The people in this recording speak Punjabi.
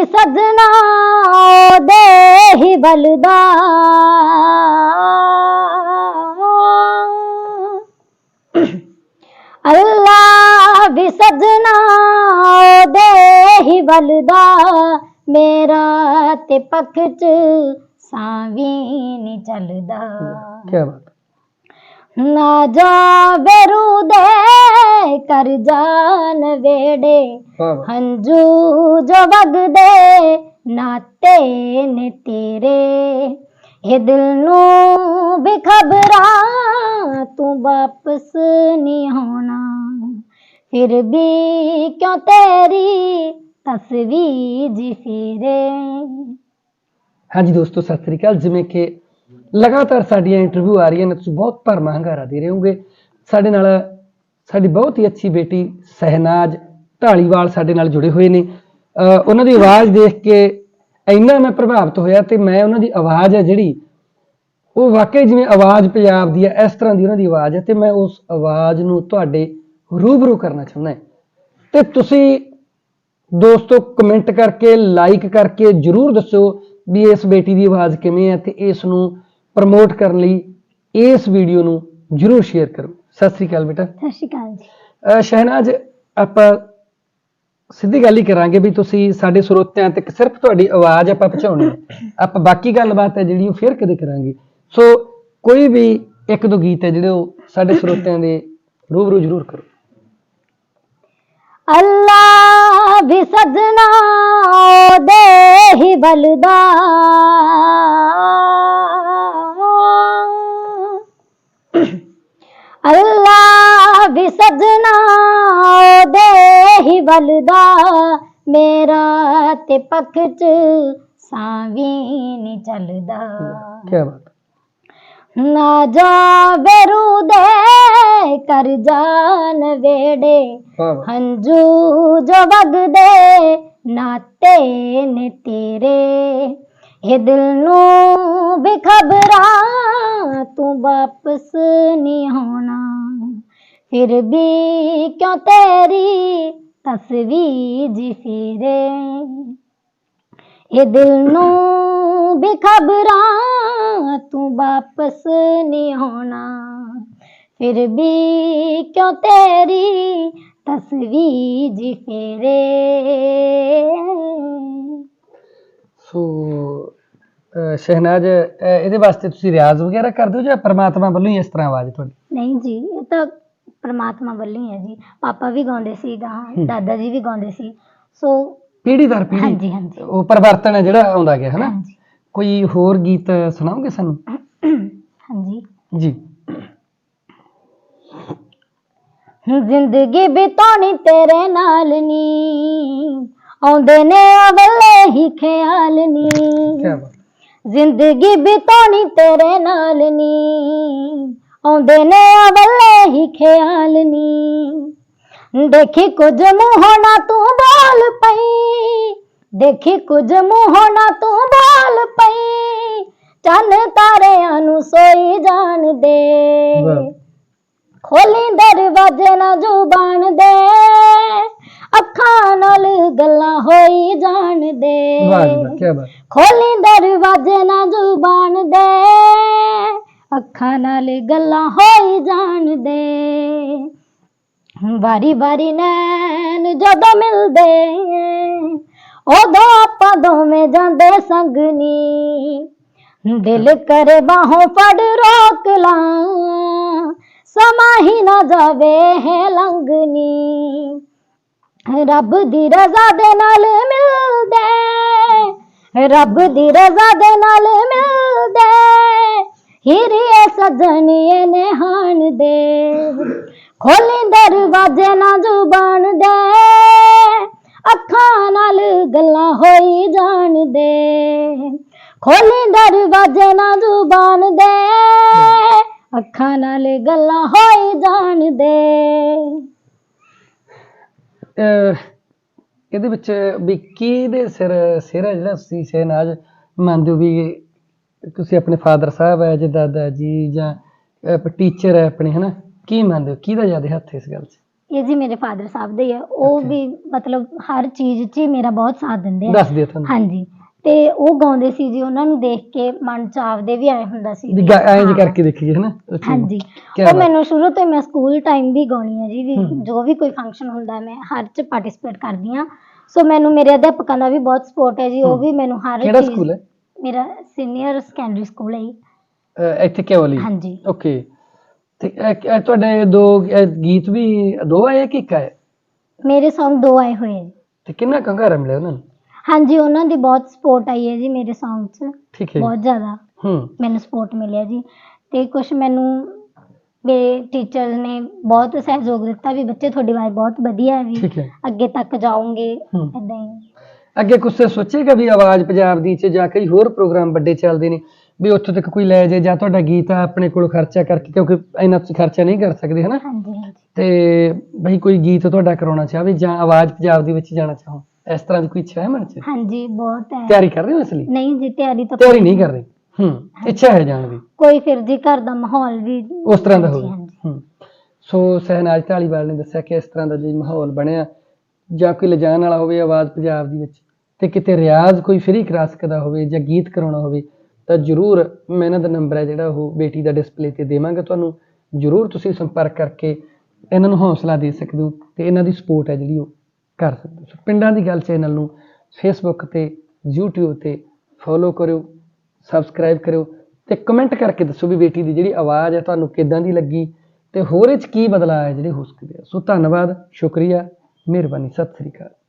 ਵੀ ਸਜਣਾ ਉਹਦੇ ਹੀ ਬਲਦਾ ਅੱਲਾ ਵੀ ਸਜਣਾ ਉਹਦੇ ਹੀ ਬਲਦਾ ਮੇਰਾ ਤੇ ਪੱਖ ਚ ਸਾਵੀ ਨਹੀਂ ਚੱਲਦਾ। ਕੀ ਬਾਤ। ਨਾ ਜਾਵੇ ਰੂਦੇ ਕਰ ਜਾਨ ਵੇੜੇ। ਹੰਝੂ ਜੋ ਵਗਦੇ ਨਾਤੇ ਨੇ ਤੇਰੇ। ਇਹ ਦਿਲ ਨੂੰ ਬੇਖਬਰਾਂ ਤੂੰ ਵਾਪਸ ਨਹੀਂ ਆਉਣਾ। ਫਿਰ ਵੀ ਕਿਉਂ ਤੇਰੀ ਤਸਵੀਰ ਜੀ ਫਿਰੇ? ਹਾਂਜੀ ਦੋਸਤੋ ਸਤਿ ਸ੍ਰੀ ਅਕਾਲ। ਜਿਵੇਂ ਕਿ ਲਗਾਤਾਰ ਸਾਡੀਆਂ ਇੰਟਰਵਿਊ ਆ ਰਹੀਆਂ ਨੇ ਤੁਸੀਂ ਬਹੁਤ ਭਰਮਾ ਹੰਗਾਰਾ ਦੇ ਰਹੇ ਹੋਗੇ ਸਾਡੇ ਨਾਲ ਸਾਡੀ ਬਹੁਤ ਹੀ ਅੱਛੀ ਬੇਟੀ ਸਹਿਨਾਜ ਢਾਲੀਵਾਲ ਸਾਡੇ ਨਾਲ ਜੁੜੇ ਹੋਏ ਨੇ। ਉਹਨਾਂ ਦੀ ਆਵਾਜ਼ ਦੇਖ ਕੇ ਇੰਨਾ ਮੈਂ ਪ੍ਰਭਾਵਿਤ ਹੋਇਆ ਤੇ ਮੈਂ ਉਹਨਾਂ ਦੀ ਆਵਾਜ਼ ਹੈ ਜਿਹੜੀ, ਉਹ ਵਾਕਈ ਜਿਵੇਂ ਆਵਾਜ਼ ਪੰਜਾਬ ਦੀ ਹੈ, ਇਸ ਤਰ੍ਹਾਂ ਦੀ ਉਹਨਾਂ ਦੀ ਆਵਾਜ਼ ਹੈ ਤੇ ਮੈਂ ਉਸ ਆਵਾਜ਼ ਨੂੰ ਤੁਹਾਡੇ ਰੂਬਰੂ ਕਰਨਾ ਚਾਹੁੰਦਾ ਹਾਂ। ਤੇ ਤੁਸੀਂ ਦੋਸਤੋ ਕਮੈਂਟ ਕਰਕੇ, ਲਾਈਕ ਕਰਕੇ ਜਰੂਰ ਦੱਸੋ ਵੀ ਇਸ ਬੇਟੀ ਦੀ ਆਵਾਜ਼ ਕਿਵੇਂ ਹੈ ਤੇ ਇਸ ਨੂੰ ਪ੍ਰਮੋਟ ਕਰਨ ਲਈ ਇਸ ਵੀਡੀਓ ਨੂੰ ਜਰੂਰ ਸ਼ੇਅਰ ਕਰੋ। ਸਤਿ ਸ੍ਰੀ ਅਕਾਲ ਬੇਟਾ। ਸਤਿ ਸ਼੍ਰੀ ਅਕਾਲ ਜੀ। ਅਹ ਸ਼ਹਿਨਾਜ਼ ਆਪਾਂ ਸਿੱਧੀ ਗੱਲ ਹੀ ਕਰਾਂਗੇ ਵੀ ਤੁਸੀਂ ਸਾਡੇ ਸਰੋਤਿਆਂ ਤੱਕ ਸਿਰਫ ਤੁਹਾਡੀ ਆਵਾਜ਼ ਆਪਾਂ ਪਹੁੰਚਾਉਣੀ ਹੈ। ਆਪਾਂ ਬਾਕੀ ਗੱਲਬਾਤ ਹੈ ਜਿਹੜੀ ਉਹ ਫਿਰ ਕਦੇ ਕਰਾਂਗੇ। ਸੋ ਕੋਈ ਵੀ ਇੱਕ ਦੋ ਗੀਤ ਹੈ ਜਿਹੜੇ ਉਹ ਸਾਡੇ ਸਰੋਤਿਆਂ ਦੇ ਰੂਬਰੂ ਜਰੂਰ ਕਰੋ। ਅੱਲਾ ਵੀ ਸਜਣਾ ਉਹਦੇ ਹੀ ਬਲਦਾ ਅੱਲਾ ਵੀ ਸਜਣਾ ਉਹਦੇ ਹੀ ਬਲਦਾ ਮੇਰਾ ਤੇ ਪੱਖ ਚ ਸਾਵੀ ਨਹੀਂ ਚੱਲਦਾ। ਕੀ ਬਾਤ। ਨਾ ਜਾਵੇ ਰੂਦੇ ਕਰ ਜਾਨ ਵੇੜੇ ਹੰਝੂ ਜੋ ਵਗਦੇ ਨਾਤੇ ਨੇ ਤੇਰੇ। ਇਹ ਦਿਲ ਨੂੰ ਬੇਖਬਰਾਂ ਤੂੰ ਵਾਪਸ ਨਹੀਂ ਆਉਣਾ। ਫਿਰ ਵੀ ਕਿਉਂ ਤੇਰੀ ਤਸਵੀਰ ਜੀ ਫਿਰੇ ਇਹ ਦਿਲ ਨੂੰ ਬੇਖਬਰਾਂ ਤੂੰ ਵਾਪਸ ਨਹੀਂ ਆਉਣਾ ਫਿਰ ਵੀ ਕਿਉਂ ਤੇਰੀ ਤਸਵੀਰ ਜੀ ਫੇਰੇ ਸੋ ਅਹ ਸ਼ਹਿਨਾਜ਼ ਅਹ ਇਹਦੇ ਵਾਸਤੇ ਤੁਸੀਂ ਰਿਆਜ਼ ਵਗੈਰਾ ਕਰਦੇ ਹੋ ਜਾਂ ਪ੍ਰਮਾਤਮਾ ਵੱਲੋਂ ਹੀ ਇਸ ਤਰ੍ਹਾਂ ਆਵਾਜ਼ ਤੁਹਾਡੀ ਨਹੀਂ ਜੀ ਇਹ ਤਾਂ ਪ੍ਰਮਾਤਮਾ ਵੱਲੋਂ ਹੀ ਹੈ ਜੀ। ਪਾਪਾ ਵੀ ਗਾਉਂਦੇ ਸੀ ਦਾਦਾ ਜੀ ਵੀ ਗਾਉਂਦੇ ਸੀ। ਸੋ ਪੀੜ੍ਹੀ ਦਰ ਪੀੜ੍ਹੀ। ਹਾਂਜੀ ਹਾਂਜੀ। ਉਹ ਪਰਿਵਰਤਨ ਹੈ ਜਿਹੜਾ ਆਉਂਦਾ ਗਿਆ ਹਨਾ? ਹਾਂਜੀ। ਕੋਈ ਹੋਰ ਗੀਤ ਸੁਣਾਓਗੇ ਸਾਨੂੰ? ਹਾਂਜੀ। ਜੀ। ਜ਼ਿੰਦਗੀ ਬਿਤਾਉਣੀ ਤੇਰੇ ਨਾਲ ਨੀ। ਆਉਂਦੇ ਨੇ ਅਵਲੇ ਹੀ ਖਿਆਲ ਨੀ। ਕੀ ਬਾਤ। ਜ਼ਿੰਦਗੀ ਬਿਤਾਉਣੀ ਤੇਰੇ ਨਾਲ ਨੀ। ਆਉਂਦੇ ਨੇ ਅਵਲੇ ਹੀ ਖਿਆਲ ਨੀ। ਦੇਖੀ ਕੁਝ ਮੂੰਹੋਂ ਨਾ ਤੂੰ ਬੋਲ ਪਈ। ਦੇਖੀ ਕੁਝ ਮੂੰਹੋਂ ਨਾ ਤੂੰ ਬੋਲ ਪਈ। ਚੰਨ ਤਾਰਿਆਂ ਨੂੰ ਸੋਈ ਜਾਣ ਦੇ। ਖੋਲੀ ਦਰਵਾਜ਼ੇ ਨਾ ਜ਼ੁਬਾਨ ਦੇ। ਅੱਖਾਂ ਨਾਲ ਗੱਲਾਂ ਹੋਈ ਜਾਣ ਦੇ। ਵਾਹ ਕੀ ਬਾਤ। ਖੋਲੀ ਦਰਵਾਜ਼ੇ ਨਾ ਜ਼ੁਬਾਨ ਦੇ। ਅੱਖਾਂ ਨਾਲ ਗੱਲਾਂ ਹੋਈ ਜਾਣਦੇ। ਵਾਰੀ ਵਾਰੀ ਨੈਣ ਜਦੋਂ ਮਿਲਦੇ, ਉਦੋਂ ਆਪਾਂ ਦੋਵੇਂ ਜਾਂਦੇ ਸੰਗ ਦਿਲ ਕਰੇ ਬਾਹੋਂ ਫੜ ਰੋਕ ਲਾਂ, ਸਮਾਂ ਹੀ ਨਾ ਜਾਵੇ ਹੈ ਲੰਗਨੀ ਰੱਬ ਦੀ ਰਜ਼ਾ ਦੇ ਨਾਲ ਮਿਲਦੇ, ਰੱਬ ਦੀ ਰਜ਼ਾ ਦੇ ਨਾਲ ਮਿਲਦੇ। ਹੀਰੇ ਸਜਣੀਏ ਨਿਹਾਨ ਦੇ। ਖੋਲੀ ਦਰਵਾਜ਼ੇ ਨਾ ਜ਼ੁਬਾਨ ਦੇ। ਅੱਖਾਂ ਨਾਲ ਗੱਲਾਂ ਹੋਈ ਜਾਣ ਦੇ। ਖੋਲੀ ਦਰਵਾਜ਼ੇ ਨਾ ਜ਼ੁਬਾਨ ਦੇ। ਅੱਖਾਂ ਨਾਲ ਗੱਲਾਂ ਹੋਈ ਜਾਣ ਦੇ। ਅਹ ਇਹਦੇ ਵਿੱਚ ਵੀ ਕਿਹਦੇ ਸਿਰ ਸਿਰ ਹੈ ਜਿਹੜਾ ਤੁਸੀਂ ਸ਼ਹਿਨਾਜ਼। ਮੰਨਦੇ ਹੋ ਵੀ ਤੁਸੀਂ ਆਪਣੇ ਫਾਦਰ ਸਾਹਿਬ ਹੈ ਜਾਂ ਦਾਦਾ ਜੀ ਜਾਂ ਟੀਚਰ ਹੈ ਆਪਣੇ ਹਨਾ ਕੀ ਮੰਨਦੇ ਹੋ ਕਿਹਦਾ ਜ਼ਿਆਦਾ ਹੱਥ ਇਸ ਗੱਲ 'ਚ ਇਹ ਜੀ ਮੇਰੇ ਫਾਦਰ ਸਾਹਿਬ ਦੇ ਹੀ ਆ ਉਹ। ਵੀ ਮਤਲਬ ਹਰ ਚੀਜ਼ 'ਚ ਮੇਰਾ ਬਹੁਤ ਸਾਥ ਦਿੰਦੇ ਆ ਦੱਸ ਦਿਓ ਤੁਹਾਨੂੰ ਹਾਂਜੀ ਤੇ ਉਹ ਗਾਉਂਦੇ ਸੀ ਜੀ ਉਹਨਾਂ ਨੂੰ ਦੇਖ ਕੇ ਮਨ ਚ ਆਪਦੇ ਵੀ ਆਏ ਹੁੰਦਾ ਸੀ ਵੀ ਐਂ ਜੀ। ਕਰਕੇ ਦੇਖੀਏ ਹਨਾ। ਹਾਂਜੀ ਉਹ। ਮੈਨੂੰ ਸ਼ੁਰੂ ਤੋਂ ਮੈਂ ਸਕੂਲ ਟਾਈਮ ਵੀ ਗਾਉਣੀ ਹੈ ਜੀ ਵੀ। ਜੋ ਵੀ ਕੋਈ ਫੰਕਸ਼ਨ ਹੁੰਦਾ ਮੈਂ ਹਰ ਚ ਪਾਰਟਿਸਿਪੇਟ ਕਰਦੀ ਆ ਸੋ ਮੈਨੂੰ ਮੇਰੇ ਅਧਿਆਪਕਾਂ ਦਾ ਵੀ ਬਹੁਤ ਸਪੋਰਟ ਹੈ ਜੀ ਉਹ। ਵੀ ਮੈਨੂੰ ਹਰ ਕਿਹੜਾ ਸਕੂਲ ਹੈ ਮੇਰਾ ਸੀਨੀਅਰ ਸੈਕੰਡਰੀ ਸਕੂਲ ਹੈ ਜੀ। ਅਹ ਇੱਥੇ ਕੇਵਲੀ? ਹਾਂਜੀ। ਓਕੇ ਤੇ ਇਹ- ਇਹ ਤੁਹਾਡੇ ਦੋ ਇਹ ਗੀਤ ਵੀ ਦੋ ਆਏ ਆ ਕਿ ਇੱਕ ਆਇਆ? ਮੇਰੇ Song ਦੋ ਆਏ ਹੋਏ ਹੈ ਜੀ। ਤੇ ਕਿੰਨਾ ਕੰਗਾਰਾ ਮਿਲਿਆ ਉਹਨਾਂ ਨੂੰ? ਹਾਂਜੀ ਉਹਨਾਂ ਦੀ ਬਹੁਤ ਸਪੋਰਟ ਆਈ ਹੈ ਜੀ ਮੇਰੇ Song 'ਚ। ਠੀਕ ਹੈ ਬਹੁਤ ਜ਼ਿਆਦਾ ਹੂੰ। ਮੈਨੂੰ ਸਪੋਰਟ ਮਿਲਿਆ ਜੀ। ਤੇ ਕੁਝ ਮੈਨੂੰ ਮੇਰੇ ਟੀਚਰ ਨੇ ਬਹੁਤ ਸਹਿਯੋਗ ਦਿੱਤਾ ਵੀ ਬੱਚੇ ਤੁਹਾਡੀ ਆਵਾਜ਼ ਬਹੁਤ ਵਧੀਆ ਹੈ ਵੀ ਠੀਕ ਹੈ। ਅੱਗੇ ਤੱਕ ਜਾਓਗੇ। ਇਦਾਂ ਹੀ। ਅੱਗੇ ਕੁਛ ਸੋਚੇਗਾ ਵੀ ਆਵਾਜ਼ ਪੰਜਾਬ ਦੀ ਚ ਜਾਂ ਕਈ ਹੋਰ ਪ੍ਰੋਗਰਾਮ ਵੱਡੇ ਚੱਲਦੇ ਨੇ ਵੀ ਉੱਥੋਂ ਤੱਕ ਕੋਈ ਲੈ ਜਾਏ ਜਾਂ ਤੁਹਾਡਾ ਗੀਤ ਆ ਆਪਣੇ ਕੋਲ ਖਰਚਾ ਕਰਕੇ ਕਿਉਂਕਿ ਇੰਨਾ ਤੁਸੀਂ ਖਰਚਾ ਨਹੀਂ ਕਰ ਸਕਦੇ ਹਨਾ? ਹਾਂਜੀ ਹਾਂਜੀ। ਤੇ ਬਈ ਕੋਈ ਗੀਤ ਤੁਹਾਡਾ ਕਰਾਉਣਾ ਚਾਹਵੇ ਜਾਂ ਆਵਾਜ਼ ਪੰਜਾਬ ਦੀ ਵਿੱਚ ਜਾਣਾ ਚਾਹੋ ਇਸ ਤਰ੍ਹਾਂ ਦੀ ਕੋਈ ਇੱਛਾ ਹੈ ਮਨ ਚ? ਹਾਂਜੀ ਬਹੁਤ ਹੈ। ਤਿਆਰੀ ਕਰ ਰਹੇ ਹੋ ਇਸ ਲਈ? ਨਹੀਂ ਜੀ ਤਿਆਰੀ ਤਾਂ ਤਿਆਰੀ ਨਹੀਂ ਕਰ ਰਹੇ। ਹੂੰ ਇੱਛਾ ਹੈ ਜਾਣ ਦੀ। ਕੋਈ ਫਿਰ ਜੀ ਘਰ ਦਾ ਮਾਹੌਲ ਵੀ ਉਸ ਤਰ੍ਹਾਂ ਦਾ ਹੋਵੇ। ਹੂੰ। ਸੋ ਸਹਿਨਾਜ ਢਾਲੀਵਾਲ ਨੇ ਦੱਸਿਆ ਕਿ ਇਸ ਤਰ੍ਹਾਂ ਦਾ ਜੇ ਮਾਹੌਲ ਬਣਿਆ ਜਾਂ ਕੋਈ ਲਿਜਾਣ ਵਾਲਾ ਹੋਵੇ ਆਵਾਜ਼ ਪੰਜਾਬ ਦੀ ਵਿੱਚ ਤੇ ਕਿਤੇ ਰਿਆਜ਼ ਕੋਈ ਫ੍ਰੀ ਕਰਾ ਸਕਦਾ ਹੋਵੇ ਜਾਂ ਗੀਤ ਕਰਾਉਣਾ ਹੋਵੇ, ਤਾਂ ਜਰੂਰ ਮੈਂ ਇਹਨਾਂ ਦਾ ਨੰਬਰ ਹੈ ਜਿਹੜਾ ਉਹ ਬੇਟੀ ਦਾ ਡਿਸਪਲੇ ਤੇ ਦੇਵਾਂਗਾ ਤੁਹਾਨੂੰ। ਜਰੂਰ ਤੁਸੀਂ ਸੰਪਰਕ ਕਰਕੇ ਇਹਨਾਂ ਨੂੰ ਹੌਸਲਾ ਦੇ ਸਕਦੇ ਹੋ ਤੇ ਇਹਨਾਂ ਦੀ ਸਪੋਰਟ ਹੈ ਜਿਹੜੀ ਉਹ ਕਰ ਸਕਦੇ ਹੋ। ਸੋ ਪਿੰਡਾਂ ਦੀ ਗੱਲ ਚੈਨਲ ਨੂੰ ਫੇਸਬੁੱਕ ਤੇ, YouTube ਤੇ ਫੋਲੋ ਕਰਿਓ ਸਬਸਕ੍ਰਾਈਬ ਕਰਿਓ ਤੇ ਕਮੈਂਟ ਕਰਕੇ ਦੱਸੋ ਵੀ ਬੇਟੀ ਦੀ ਜਿਹੜੀ ਆਵਾਜ਼ ਹੈ ਤੁਹਾਨੂੰ ਕਿੱਦਾਂ ਦੀ ਲੱਗੀ ਤੇ ਹੋਰ ਇਹ ਚ ਕੀ ਬਦਲਾਅ ਹੈ ਜਿਹੜੇ ਹੋ ਸਕਦੇ ਆ। ਸੋ ਧੰਨਵਾਦ, ਸ਼ੁਕਰੀਆ। ਮਿਹਰਬਾਨੀ ਸਤਿ ਸ੍ਰੀ ਅਕਾਲ।